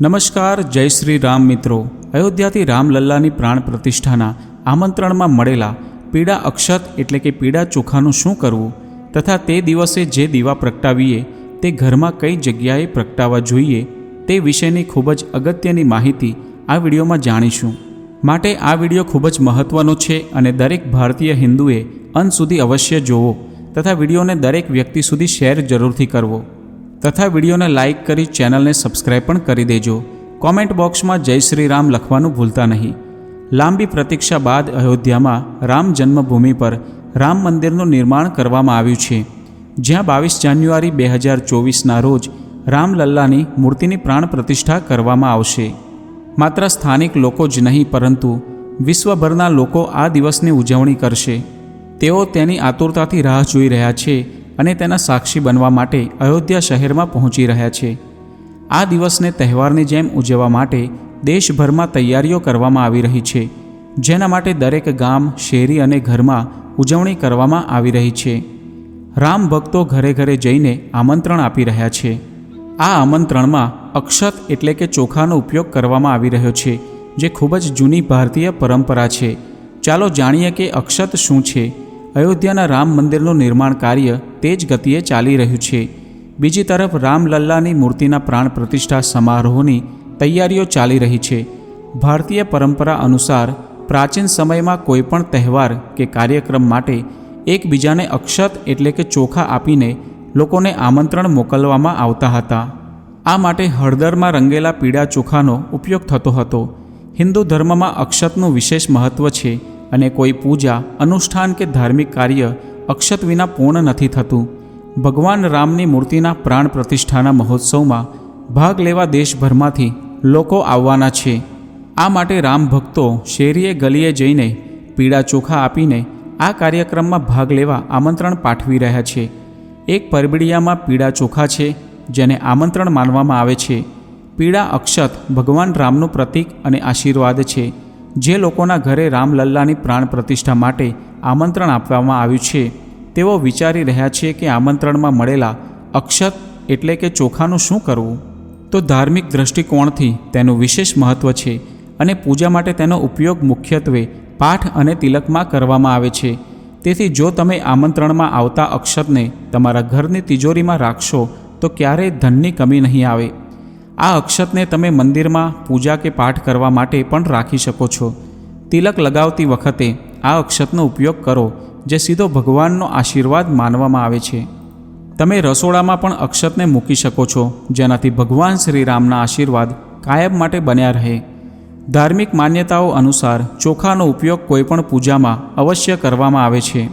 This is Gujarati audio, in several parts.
નમસ્કાર, જય શ્રી રામ મિત્રો. અયોધ્યાથી રામલલ્લાની પ્રાણ પ્રતિષ્ઠાના આમંત્રણમાં મળેલા પીડા અક્ષત એટલે કે પીડા ચોખાનું શું કરવું? તથા તે દિવસે જે દીવા પ્રગટાવીએ, તે ઘરમાં કઈ જગ્યાએ પ્રગટાવવા જોઈએ, તે વિશેની ખૂબ જ અગત્યની માહિતી આ વિડીયોમાં જાણીશું. માટે આ વીડિયો ખૂબ જ મહત્ત્વનો છે અને દરેક ભારતીય હિન્દુએ અંત સુધી અવશ્ય જોવો તથા વિડીયોને દરેક વ્યક્તિ સુધી શેર જરૂરથી કરવો. તથા વિડીયોને લાઇક કરી ચેનલને સબસ્ક્રાઇબ પણ કરી દેજો. કોમેન્ટ બોક્સમાં જય શ્રી રામ લખવાનું ભૂલતા નહીં. લાંબી પ્રતીક્ષા બાદ અયોધ્યામાં રામ જન્મભૂમિ પર રામ મંદિરનું નિર્માણ કરવામાં આવ્યું છે. જ્યાં બાવીસ જાન્યુઆરી બે હજાર ચોવીસના રોજ રામલલ્લાની મૂર્તિની પ્રાણ પ્રતિષ્ઠા કરવામાં આવશે. માત્ર સ્થાનિક લોકો જ નહીં, પરંતુ વિશ્વભરના લોકો આ દિવસની ઉજવણી કરશે. તેઓ તેની આતુરતાથી રાહ જોઈ રહ્યા છે અને તેના સાક્ષી બનવા માટે અયોધ્યા શહેરમાં પહોંચી રહ્યા છે. આ દિવસને તહેવારની જેમ ઉજવવા માટે દેશભરમાં તૈયારીઓ કરવામાં આવી રહી છે, જેના માટે દરેક ગામ, શેરી અને ઘરમાં ઉજવણી કરવામાં આવી રહી છે. રામ ભક્તો ઘરે ઘરે જઈને આમંત્રણ આપી રહ્યા છે. આ આમંત્રણમાં અક્ષત એટલે કે ચોખાનો ઉપયોગ કરવામાં આવી રહ્યો છે, જે ખૂબ જ જૂની ભારતીય પરંપરા છે. ચાલો જાણીએ કે અક્ષત શું છે. અયોધ્યાના રામ મંદિરનું નિર્માણ કાર્ય તેજ ગતિએ ચાલી રહ્યું છે. બીજી તરફ રામલલ્લાની મૂર્તિના પ્રાણ પ્રતિષ્ઠા સમારોહની તૈયારીઓ ચાલી રહી છે. ભારતીય પરંપરા અનુસાર પ્રાચીન સમયમાં કોઈપણ તહેવાર કે કાર્યક્રમ માટે એકબીજાને અક્ષત એટલે કે ચોખા આપીને લોકોને આમંત્રણ મોકલવામાં આવતા હતા. આ માટે હળદરમાં રંગેલા પીળા ચોખાનો ઉપયોગ થતો હતો. હિન્દુ ધર્મમાં અક્ષતનું વિશેષ મહત્ત્વ છે. અને કોઈ પૂજા, અનુષ્ઠાન કે ધાર્મિક કાર્ય અક્ષત વિના પૂર્ણ નથી થતું. ભગવાન રામની મૂર્તિના પ્રાણ પ્રતિષ્ઠાના મહોત્સવમાં ભાગ લેવા દેશભરમાંથી લોકો આવવાના છે. આ માટે રામ ભક્તો શેરીએ ગલીએ જઈને પીળા ચોખા આપીને આ કાર્યક્રમમાં ભાગ લેવા આમંત્રણ પાઠવી રહ્યા છે. એક પરબીડિયામાં પીળા ચોખા છે, જેને આમંત્રણ માનવામાં આવે છે. પીળા અક્ષત ભગવાન રામનું પ્રતીક અને આશીર્વાદ છે. જે લોકોના ઘરે રામલલ્લાની પ્રાણ પ્રતિષ્ઠા માટે આમંત્રણ આપવામાં આવ્યું છે, તેઓ વિચારી રહ્યા છે કે આમંત્રણમાં મળેલા અક્ષત એટલે કે ચોખાનું શું કરવું? તો ધાર્મિક દૃષ્ટિકોણથી તેનું વિશેષ મહત્ત્વ છે અને પૂજા માટે તેનો ઉપયોગ મુખ્યત્વે પાઠ અને તિલકમાં કરવામાં આવે છે. તેથી જો તમે આમંત્રણમાં આવતા અક્ષતને તમારા ઘરની તિજોરીમાં રાખશો, તો ક્યારેય ધનની કમી નહીં આવે. આ અક્ષતને તમે મંદિરમાં પૂજા કે પાઠ કરવા માટે પણ રાખી શકો છો. તિલક લગાવતી વખતે આ અક્ષતનો ઉપયોગ કરો, જે સીધો ભગવાનનો આશીર્વાદ માનવામાં આવે છે. તમે રસોડામાં પણ અક્ષતને મૂકી શકો છો, જેનાથી ભગવાન શ્રીરામના આશીર્વાદ કાયમ માટે બન્યા રહે. ધાર્મિક માન્યતાઓ અનુસાર ચોખાનો ઉપયોગ કોઈપણ પૂજામાં અવશ્ય કરવામાં આવે છે.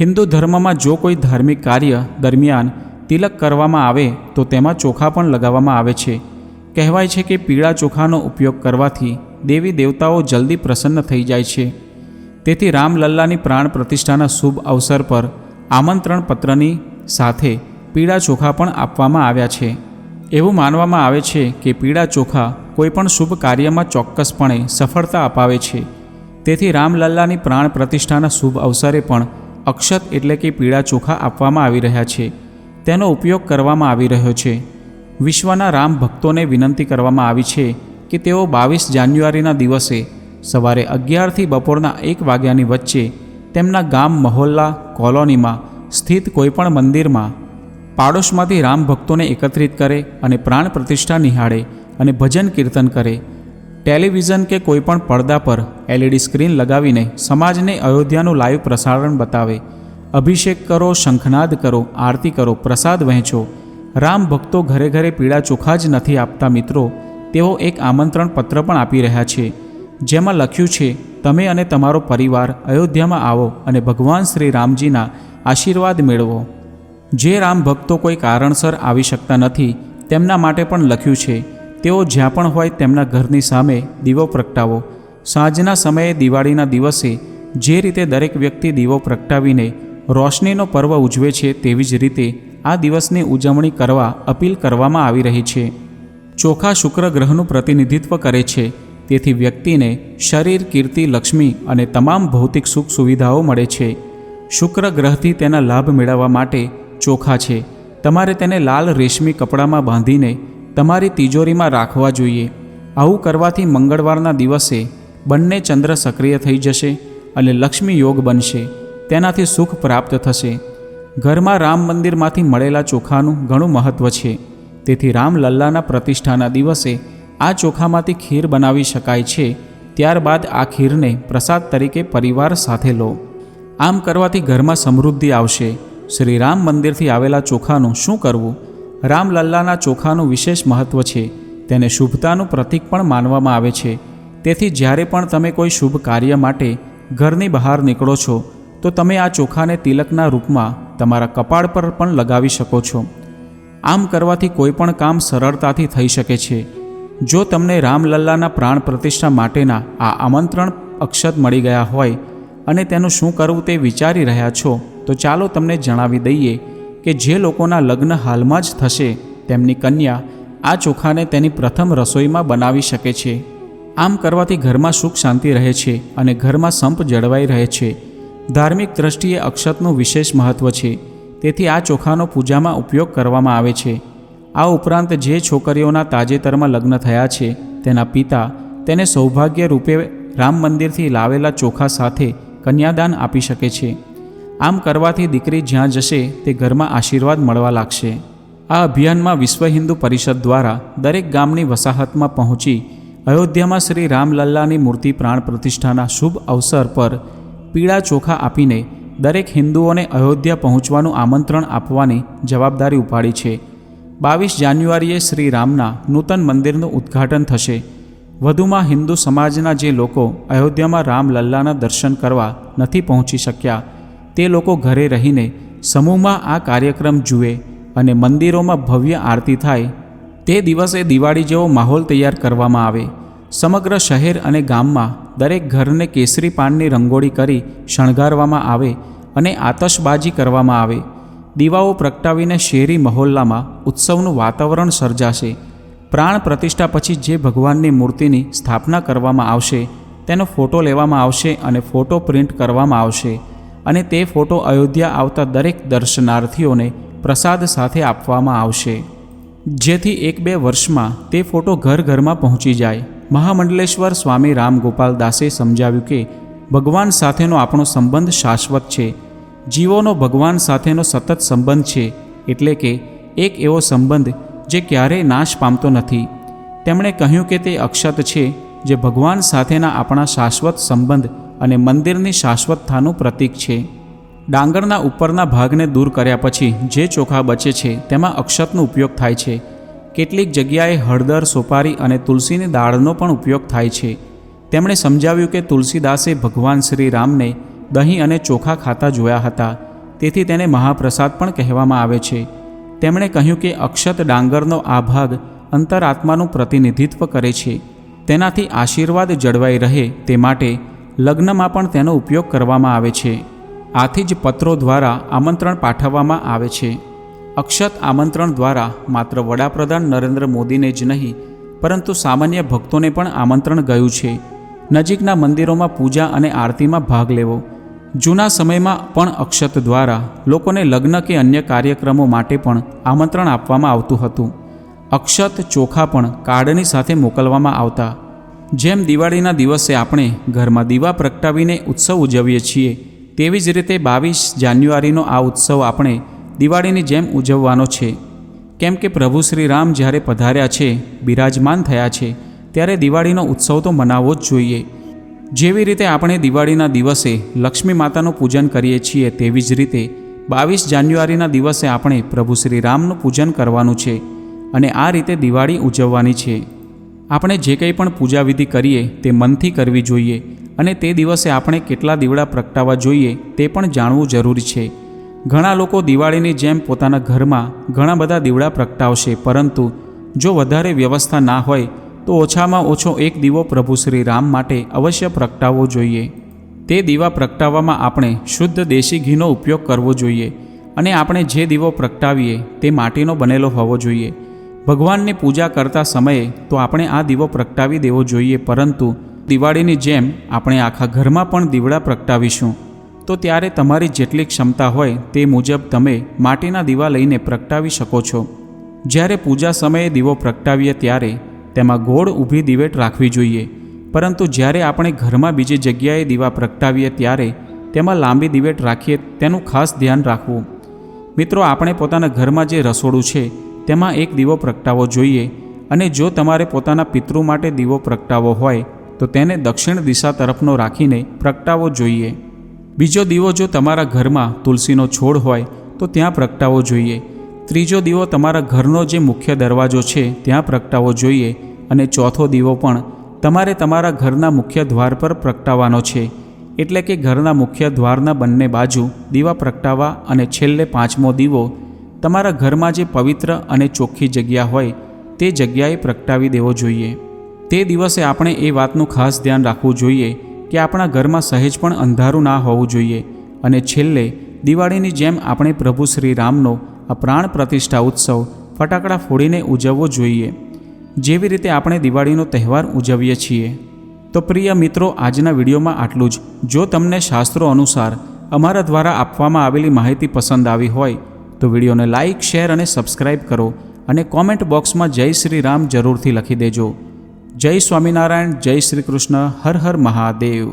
હિન્દુ ધર્મમાં જો કોઈ ધાર્મિક કાર્ય દરમિયાન તિલક કરવામાં આવે તો તેમાં ચોખા પણ લગાવવામાં આવે છે. કહેવાય છે કે પીળા ચોખાનો ઉપયોગ કરવાથી દેવી દેવતાઓ જલ્દી પ્રસન્ન થઈ જાય છે. તેથી રામલલ્લાની પ્રાણ પ્રતિષ્ઠાના શુભ અવસર પર આમંત્રણ પત્રની સાથે પીળા ચોખા પણ આપવામાં આવ્યા છે. એવું માનવામાં આવે છે કે પીળા ચોખા કોઈપણ શુભ કાર્યમાં ચોક્કસપણે સફળતા અપાવે છે. તેથી રામલલ્લાની પ્રાણ પ્રતિષ્ઠાના શુભ અવસરે પણ અક્ષત એટલે કે પીળા ચોખા આપવામાં આવી રહ્યા છે. તેનો ઉપયોગ કરવામાં આવી રહ્યો છે. વિશ્વના રામ ભક્તોને વિનંતી કરવામાં આવી છે કે તેઓ બાવીસ જાન્યુઆરીના દિવસે સવારે અગિયારથી બપોરના એક વાગ્યાની વચ્ચે તેમના ગામ મહોલ્લા કોલોનીમાં સ્થિત કોઈપણ મંદિરમાં પાડોશમાંથી રામ ભક્તોને એકત્રિત કરે અને પ્રાણ પ્રતિષ્ઠા નિહાળે અને ભજન કીર્તન કરે. ટેલિવિઝન કે કોઈપણ પડદા પર એલઈડી સ્ક્રીન લગાવીને સમાજને અયોધ્યાનું લાઈવ પ્રસારણ બતાવે અભિષેક કરો, શંખનાદ કરો, આરતી કરો, પ્રસાદ વહેંચો. રામ ભક્તો ઘરે ઘરે પીળા ચોખા જ નથી આપતા મિત્રો, તેઓ એક આમંત્રણ પત્ર પણ આપી રહ્યા છે. જેમાં લખ્યું છે, તમે અને તમારો પરિવાર અયોધ્યામાં આવો અને ભગવાન શ્રી રામજીના આશીર્વાદ મેળવો. જે રામ ભક્તો કોઈ કારણસર આવી શકતા નથી, તેમના માટે પણ લખ્યું છે, તેઓ જ્યાં પણ હોય તેમના ઘરની સામે દીવો પ્રગટાવો. સાંજના સમયે દિવાળીના દિવસે જે રીતે દરેક વ્યક્તિ દીવો પ્રગટાવીને રોશનીનો પર્વ ઉજવે છે તેવી જ રીતે આ દિવસની ઉજવણી કરવા અપીલ કરવામાં આવી રહી છે. ચોખા શુક્ર ગ્રહનું પ્રતિનિધિત્વ કરે છે. તેથી વ્યક્તિને શરીર, કીર્તિ, લક્ષ્મી અને તમામ ભૌતિક સુખ સુવિધાઓ મળે છે. શુક્ર ગ્રહથી તેના લાભ મેળવવા માટે ચોખા છે. તમારે તેને લાલ, રેશમી કપડામાં બાંધીને તમારી તિજોરીમાં રાખવા જોઈએ. આવું કરવાથી મંગળવારના દિવસે બંને ચંદ્ર સક્રિય થઈ જશે અને લક્ષ્મી યોગ બનશે. તેનાથી સુખ પ્રાપ્ત થશે. ઘરમાં રામ મંદિરમાંથી મળેલા ચોખાનું ઘણું મહત્ત્વ છે. તેથી રામલલ્લાના પ્રતિષ્ઠાના દિવસે આ ચોખામાંથી ખીર બનાવી શકાય છે. ત્યારબાદ આ ખીરને પ્રસાદ તરીકે પરિવાર સાથે લો. આમ કરવાથી ઘરમાં સમૃદ્ધિ આવશે. શ્રી રામ મંદિરથી આવેલા ચોખાનું શું કરવું? રામલલ્લાના ચોખાનું વિશેષ મહત્ત્વ છે. તેને શુભતાનું પ્રતીક પણ માનવામાં આવે છે. તેથી જ્યારે પણ તમે કોઈ શુભ કાર્ય માટે ઘરની બહાર નીકળો છો તો તમે આ ચોખાને તિલકના રૂપમાં તમારા કપાળ પર પણ લગાવી શકો છો. આમ કરવાથી કોઈ પણ કામ સરળતાથી થઈ શકે છે. જો તમને રામલલ્લાના પ્રાણ પ્રતિષ્ઠા માટેના આ આમંત્રણ અક્ષત મળી ગયા હોય અને તેનું શું કરવું તે વિચારી રહ્યા છો, તો ચાલો તમને જણાવી દઈએ કે જે લોકોના લગ્ન હાલમાં જ થશે, તેમની કન્યા આ ચોખાને તેની પ્રથમ રસોઈમાં બનાવી શકે છે. આમ કરવાથી ઘરમાં સુખ શાંતિ રહે છે અને ઘરમાં સંપ જળવાઈ રહે છે. ધાર્મિક દ્રષ્ટિએ અક્ષતનું વિશેષ મહત્ત્વ છે. તેથી આ ચોખાનો પૂજામાં ઉપયોગ કરવામાં આવે છે. આ ઉપરાંત જે છોકરીઓના તાજેતરમાં લગ્ન થયા છે, તેના પિતા તેને સૌભાગ્ય રૂપે રામ મંદિરથી લાવેલા ચોખા સાથે કન્યાદાન આપી શકે છે. આમ કરવાથી દીકરી જ્યાં જશે, તે ઘરમાં આશીર્વાદ મળવા લાગશે. આ અભિયાનમાં વિશ્વ હિન્દુ પરિષદ દ્વારા દરેક ગામની વસાહતમાં પહોંચી અયોધ્યામાં શ્રી રામલલ્લાની મૂર્તિ પ્રાણ પ્રતિષ્ઠાના શુભ અવસર પર પીળા ચોખા આપીને દરેક હિન્દુઓને અયોધ્યા પહોંચવાનું આમંત્રણ આપવાની જવાબદારી ઉપાડી છે. બાવીસ જાન્યુઆરીએ શ્રી રામના નૂતન મંદિરનું ઉદ્ઘાટન થશે. વધુમાં હિન્દુ સમાજના જે લોકો અયોધ્યામાં રામલલ્લાના દર્શન કરવા નથી પહોંચી શક્યા, તે લોકો ઘરે રહીને સમૂહમાં આ કાર્યક્રમ જુએ અને મંદિરોમાં ભવ્ય આરતી થાય, તે દિવસે દિવાળી જેવો માહોલ તૈયાર કરવામાં આવે. સમગ્ર શહેર અને ગામમાં દરેક ઘરને કેસરી પાનની રંગોળી કરી શણગારવામાં આવે અને આતશબાજી કરવામાં આવે. દીવાઓ પ્રગટાવીને શેરી મહોલ્લામાં ઉત્સવનું વાતાવરણ સર્જાશે. પ્રાણ પ્રતિષ્ઠા પછી જે ભગવાનની મૂર્તિની સ્થાપના કરવામાં આવશે, તેનો ફોટો લેવામાં આવશે અને ફોટો પ્રિન્ટ કરવામાં આવશે. અને તે ફોટો અયોધ્યા આવતા દરેક દર્શનાર્થીઓને પ્રસાદ સાથે આપવામાં આવશે. જેથી એક બે વર્ષમાં તે ફોટો ઘર ઘરમાં પહોંચી જાય. મહામંડલેશ્વર સ્વામી રામગોપાલ દાસે સમજાવ્યું કે ભગવાન સાથેનો આપણો સંબંધ શાશ્વત છે. જીવોનો ભગવાન સાથેનો સતત સંબંધ છે એટલે કે એક એવો સંબંધ જે ક્યારેય નાશ પામતો નથી. તેમણે કહ્યું કે તે અક્ષત છે જે ભગવાન સાથેના આપણા શાશ્વત સંબંધ અને મંદિરની શાશ્વતતાનું પ્રતીક છે. ડાંગરના ઉપરના ભાગને દૂર કર્યા પછી જે ચોખા બચે છે તેમાં અક્ષતનો ઉપયોગ થાય છે. કેટલીક જગ્યાએ હળદર, સોપારી અને તુલસીની દાળનો પણ ઉપયોગ થાય છે. તેમણે સમજાવ્યું કે તુલસીદાસે ભગવાન શ્રી રામને દહીં અને ચોખા ખાતા જોયા હતા. તેથી તેને મહાપ્રસાદ પણ કહેવામાં આવે છે. તેમણે કહ્યું કે અક્ષત ડાંગરનો આ ભાગ અંતરાત્માનું પ્રતિનિધિત્વ કરે છે. તેનાથી આશીર્વાદ જળવાઈ રહે તે માટે લગ્નમાં પણ તેનો ઉપયોગ કરવામાં આવે છે. આથી જ પત્રો દ્વારા આમંત્રણ પાઠવવામાં આવે છે. અક્ષત આમંત્રણ દ્વારા માત્ર વડાપ્રધાન નરેન્દ્ર મોદીને જ નહીં, પરંતુ સામાન્ય ભક્તોને પણ આમંત્રણ ગયું છે. નજીકના મંદિરોમાં પૂજા અને આરતીમાં ભાગ લેવો. જૂના સમયમાં પણ અક્ષત દ્વારા લોકોને લગ્ન કે અન્ય કાર્યક્રમો માટે પણ આમંત્રણ આપવામાં આવતું હતું. અક્ષત ચોખા પણ કાર્ડની સાથે મોકલવામાં આવતા. જેમ દિવાળીના દિવસે આપણે ઘરમાં દીવા પ્રગટાવીને ઉત્સવ ઉજવીએ છીએ, તેવી જ રીતે બાવીસ જાન્યુઆરીનો આ ઉત્સવ આપણે દિવાળીની જેમ ઉજવવાનો છે. કેમ કે પ્રભુ શ્રી રામ જ્યારે પધાર્યા છે, બિરાજમાન થયા છે, ત્યારે દિવાળીનો ઉત્સવ તો મનાવવો જ જોઈએ. જેવી રીતે આપણે દિવાળીના દિવસે લક્ષ્મી માતાનું પૂજન કરીએ છીએ તેવી જ રીતે બાવીસ જાન્યુઆરીના દિવસે આપણે પ્રભુ શ્રી રામનું પૂજન કરવાનું છે અને આ રીતે દિવાળી ઉજવવાની છે. આપણે જે કંઈ પણ પૂજાવિધિ કરીએ તે મનથી કરવી જોઈએ અને તે દિવસે આપણે કેટલા દીવડા પ્રગટાવવા જોઈએ તે પણ જાણવું જરૂરી છે. ઘણા લોકો દિવાળીની જેમ પોતાના ઘરમાં ઘણા બધા દીવડા પ્રગટાવશે, પરંતુ જો વધારે વ્યવસ્થા ના હોય, તો ઓછામાં ઓછો એક દીવો પ્રભુ શ્રી રામ માટે અવશ્ય પ્રગટાવવો જોઈએ. તે દીવા પ્રગટાવવામાં આપણે શુદ્ધ દેશી ઘીનો ઉપયોગ કરવો જોઈએ અને આપણે જે દીવો પ્રગટાવીએ તે માટીનો બનેલો હોવો જોઈએ. ભગવાનની પૂજા કરતા સમયે તો આપણે આ દીવો પ્રગટાવી દેવો જોઈએ, પરંતુ દિવાળીની જેમ આપણે આખા ઘરમાં પણ દીવડા પ્રગટાવીશું. તો ત્યારે તમારી જેટલી ક્ષમતા હોય તે મુજબ તમે માટીના દીવા લઈને પ્રગટાવી શકો છો. જ્યારે પૂજા સમયે દીવો પ્રગટાવીએ ત્યારે તેમાં ગોળ ઊભી દિવેટ રાખવી જોઈએ. પરંતુ જ્યારે આપણે ઘરમાં બીજી જગ્યાએ દીવા પ્રગટાવીએ ત્યારે તેમાં લાંબી દિવેટ રાખીએ તેનું ખાસ ધ્યાન રાખવું. મિત્રો, આપણે પોતાના ઘરમાં જે રસોડું છે તેમાં એક દીવો પ્રગટાવવો જોઈએ અને જો તમારે પોતાના પિતૃ માટે દીવો પ્રગટાવવો હોય તો તેને દક્ષિણ દિશા તરફનો રાખીને પ્રગટાવવો જોઈએ. બીજો દીવો જો તમારા ઘરમાં તુલસીનો છોડ હોય, તો ત્યાં પ્રગટાવવો જોઈએ. ત્રીજો દીવો તમારા ઘરનો જે મુખ્ય દરવાજો છે, ત્યાં પ્રગટાવવો જોઈએ અને ચોથો દીવો પણ તમારે તમારા ઘરના મુખ્ય દ્વાર પર પ્રગટાવવાનો છે. એટલે કે ઘરના મુખ્ય દ્વારના બંને બાજુ દીવા પ્રગટાવવા અને છેલ્લે પાંચમો દીવો તમારા ઘરમાં જે પવિત્ર અને ચોખ્ખી જગ્યા હોય, તે જગ્યાએ પ્રગટાવી દેવો જોઈએ. તે દિવસે આપણે એ વાતનું ખાસ ધ્યાન રાખવું જોઈએ કે આપણા ઘરમાં સહેજ પણ અંધારું ના હોવું જોઈએ અને છેલ્લે દિવાળીની જેમ આપણે પ્રભુ શ્રી રામનો આ પ્રાણ પ્રતિષ્ઠા ઉત્સવ ફટાકડા ફોડીને ઉજવવો જોઈએ. જેવી રીતે આપણે દિવાળીનો તહેવાર ઉજવીએ છીએ. તો પ્રિય મિત્રો, આજના વિડીયોમાં આટલું જ. જો તમને શાસ્ત્રો અનુસાર અમારા દ્વારા આપવામાં આવેલી માહિતી પસંદ આવી હોય, તો વિડીયોને લાઇક શેર અને સબસ્ક્રાઇબ કરો અને કોમેન્ટ બોક્સમાં જય શ્રી રામ જરૂરથી લખી દેજો. જય સ્વામિનારાયણ જય શ્રી કૃષ્ણ હર હર મહાદેવ.